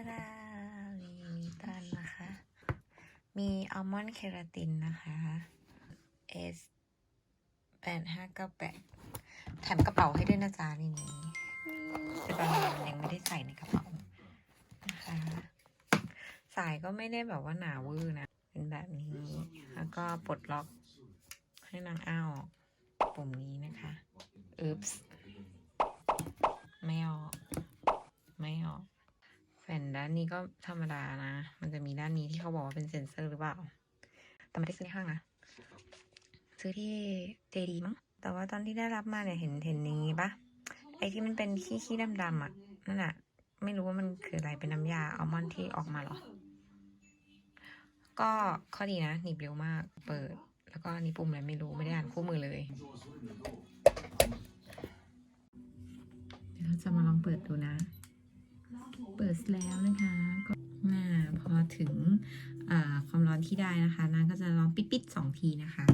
าดาลีตันนะคะ มีอัลมอนด์เคราตินนะคะ S แปดห้าเก้าแปดแถมกระเป๋าให้ด้วยนะจ๊ะนี่นี้แต่ตอนนี้ยังไม่ได้ใส่ในกระเป๋านะคะ สายก็ไม่ได้แบบว่าหนาเวอร์นะ เป็นแบบนี้ แล้วก็ปลดล็อกให้นางอ้าวปุ่มนี้นะคะอึ๊บส์ไม่ออก ไม่ออก แผ่นด้านนี้ก็ธรรมดานะ มันจะมีด้านนี้ที่เขาบอกว่าเป็นเซ็นเซอร์หรือเปล่า แต่ไม่ได้ซื้อในห้างนะ ซื้อที่เจดีมั้ง แต่ว่าตอนที่ได้รับมาเนี่ยเห็นเห็นอย่างงี้ปะไอที่มันเป็นขี้ขี้ดำๆอะ นั่นอะไม่รู้ว่ามันคืออะไรเป็นน้ำยาอัลมอนด์ที่ออกมาหรอ ก็ข้อดีนะ หนีบเร็วมาก เปิด แล้วก็นนี่ปุ่มอะไรไม่รู้ ไม่ได้อ่านคู่มือเลย เดี๋ยวเราจะมาลองเปิดดูนะ เปิดแล้วนะคะก็อ่าพอถึงความร้อนที่ได้นะคะนางก็จะลองปิดๆสองทีนะคะ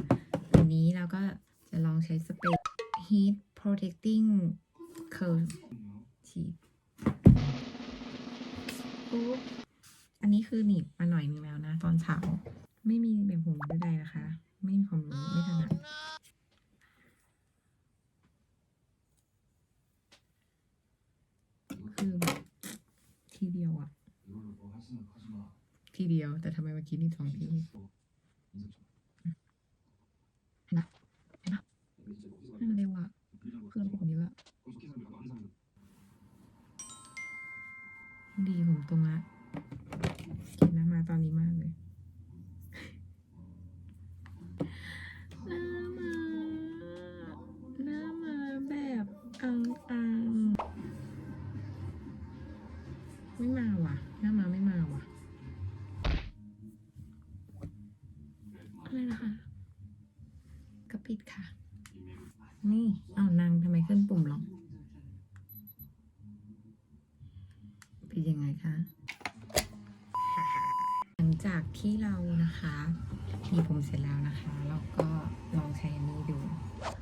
อันนี้เราก็จะลองใช้สเปรย์ heat protecting curl ฉีดปุ๊บอันนี้คือหนีบมาหน่อยนึงแล้วนะ ตอนเช้าไม่มีแบบหูใดๆนะคะ ไม่มีความรู้ไม่ถนัดคือแบบ ทีเดียวอะทีเดียว แต่ทำไมเมื่อกี้นี่สองที่นะเห็นปะให้มันเร็วอะเพื่อนผมเยอะอะดีผมตรงละกินน้ำมาตอนนี้มากเลย ว่ะน้ำมาไม่มาว่ะอะไรนะคะก็ปิดค่ะ นี่เอานางทำไมขึ้นปุ่มหรอปิดยังไงคะหลังจากที่เรานะคะมีผมเสร็จแล้วนะคะแล้วก็ลองใช้อันนี้ดู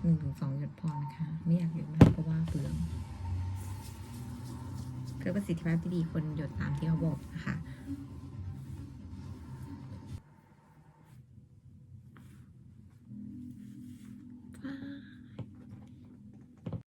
หนึ่งถึงสองหยดพอนะคะ ไม่อยากหยด เพื่อประสิทธิภาพที่ดีคนหยดตามที่เขาบอกนะคะ